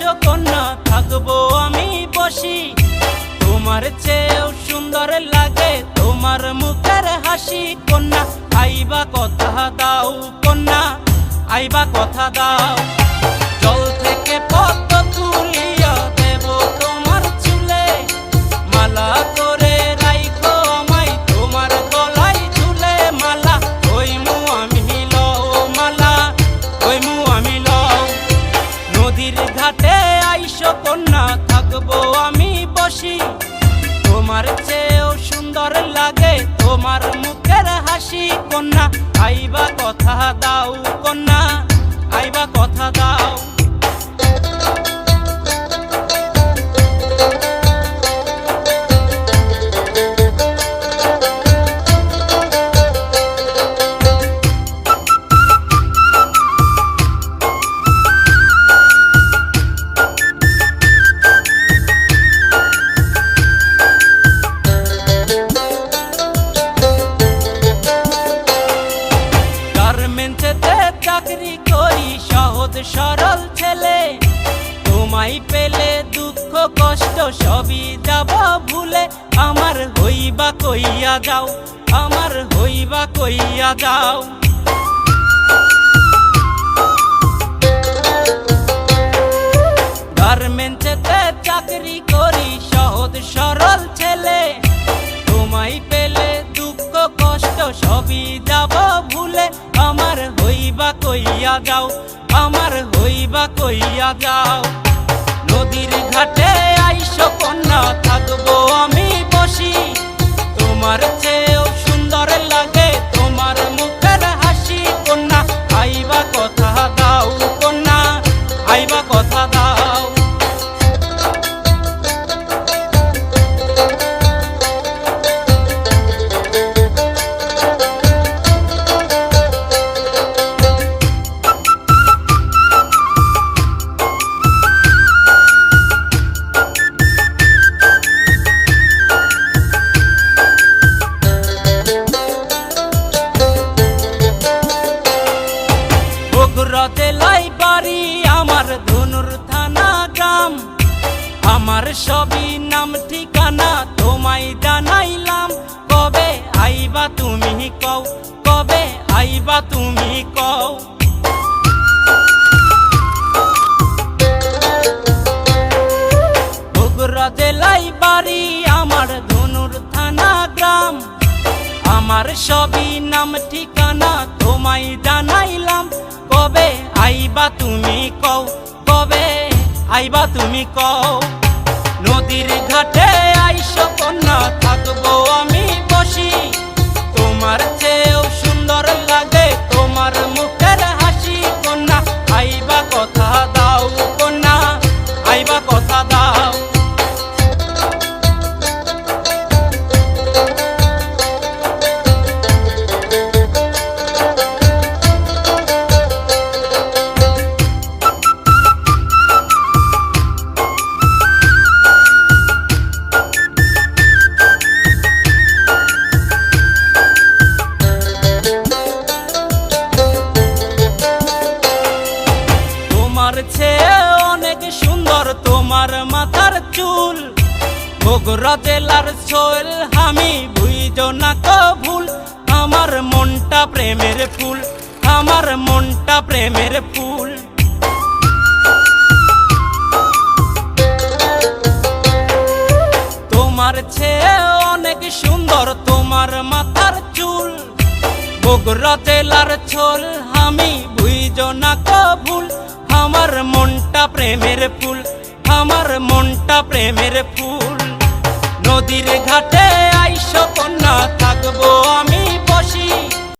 কন্যা থাকব আমি বসি। তোমার চেয়েও সুন্দর লাগে, তোমার মুখের হাসি। কন্যা, আইবা কথা দাও, কন্যা, আইবা কথা দাও। থাকব আমি বসি। তোমার চেয়েও সুন্দর লাগে তোমার মুখের হাসি, কন্যা। আইবা কথা দাও, কন্যা। আইবা কথা দাও। সহজ সরল ছেলে। তোমায় পেলে দুঃখ, কষ্ট, সবই যাব ভুলে। আমার হইবা কইয়া যাও, আমার হইবা কইয়া যাও। গার্মেন্টসেতে চাকরি করি, সহজ সরল ছেলে। তোমায় পেলে দুঃখ, কষ্ট, সবই যাব ভুলে। কইয়া যাও আমার হইবা কইয়া যাও। নদীর ঘাটে আইসো কন্যা থাকব আমি। বগুড়া জেলায় বাড়ি, আমার ধনুর থানা গ্রাম। আমার সবই নাম, ঠিকানা তোমায় জানাইলাম। কবে আইবা তুমি কও, কবে আইবা তুমি কও? বগুড়া বাড়ি, আমার ধনুর থানা গ্রাম। আমার সবই নাম, ঠিকানা তোমায় জানাইলাম। কবে? আইবা তুমি কও, কবে? আইবা তুমি কও। নদীর ঘাটে আইসো কন্যা থাকব আমি বসি, তোমার চেয়েও চুল বগুড়া জেলার সোয়েল আমি বুঝ না ভুল। আমার মনটা প্রেমের ফুল, আমার মনটা প্রেমের ফুল। তোমার চেয়ে অনেক সুন্দর তোমার মাথার চুল। বগুড়া জেলার ছোল আমি বুঝ না ভুল। আমার মনটা প্রেমের ফুল আমার মনটা প্রেমের ফুল। নদীর ঘাটে আইস কন্যা থাকব